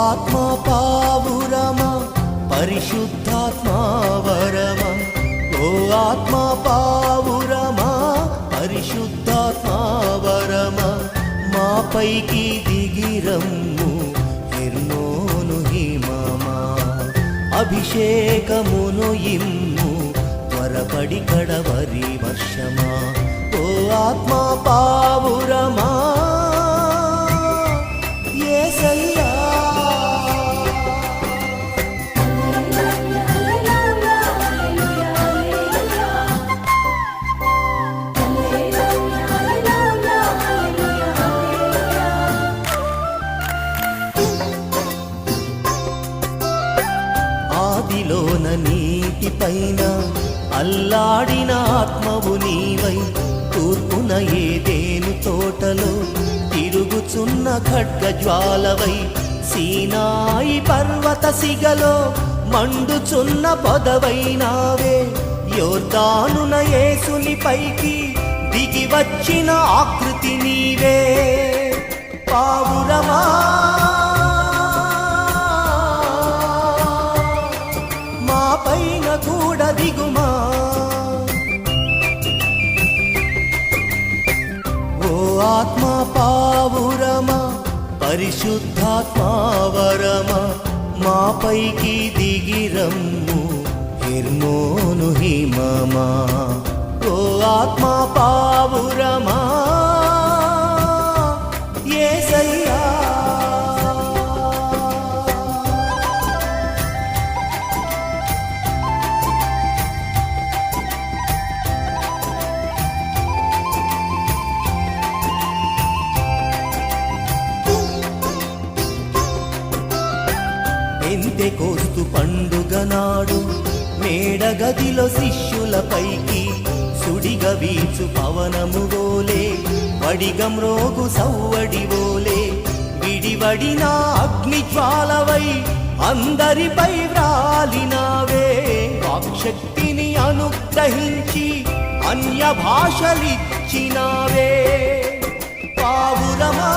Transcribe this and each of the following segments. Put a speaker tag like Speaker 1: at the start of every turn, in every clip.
Speaker 1: ఆత్మ పావురమా పరిశుద్ధాత్మా వరమ? ఓ ఆత్మ పావురమా పరిశుద్ధాత్మా వరమా? మాపైకి దిగిరమ్ము ఎర్నోను హిమమా? అభిషేకమును ఇమ్ము త్వరపడి కడవరివ? ఆదిలోన నీటిపైన అల్లాడిన ఆత్మవు నీవై తూర్పున ఏదేను తోటలో తిరుగుచున్న ఖడ్గ జ్వాలవై సీనాయి పర్వత సిగలో మండుచున్న పొదవైనావే యోర్దానున ఏసుని పైకి దిగి వచ్చిన ఆకృతి నీవే పావురమా ఆత్మ పావురమా పరిశుద్ధాత్మా వరమా మా పైకి దిగిరమ్ము నిర్మోను హిమమా? ఓ ఆత్మ పావురమా ఎంతె కోస్తు పండుగ నాడు మేడగదిలో శిష్యులపైకి సుడిగ వీచు పవనము గోలే వడిగం రోగు సవ్వడి ఓలే విడివడిన అగ్ని జ్వాలవై అందరిపై వ్రాలినావే. వాక్శక్తిని అనుగ్రహించి అన్య భాషలిచ్చినావే పావురమా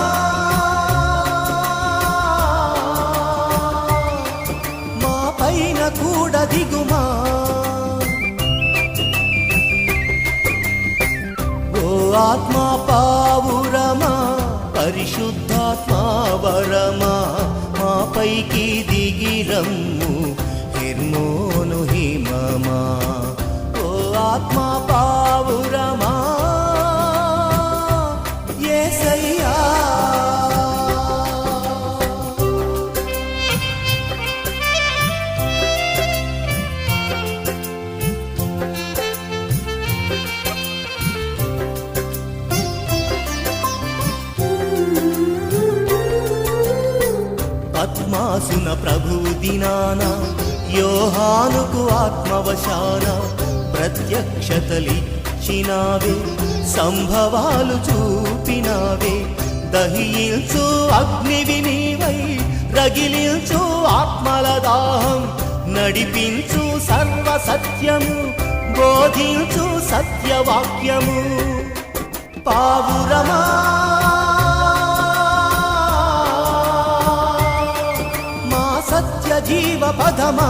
Speaker 1: ఓ పావురమా పరిశుద్ధాత్మా వరమా మా పైకి దిగిరమ్ము హిర్మోను హిమమా. ఓ ఆత్మా మాసున ప్రభువు దినాన యోహానుకు ఆత్మవశాన ప్రత్యక్షతలిచ్చినావే సంభవాలు చూపినావే. దహిల్చు అగ్నివి నీవై రగిలించు ఆత్మల దాహం. నడిపించు సర్వ సత్యము బోధించు సత్యవాక్యము. పావురమా జీవ పదమా?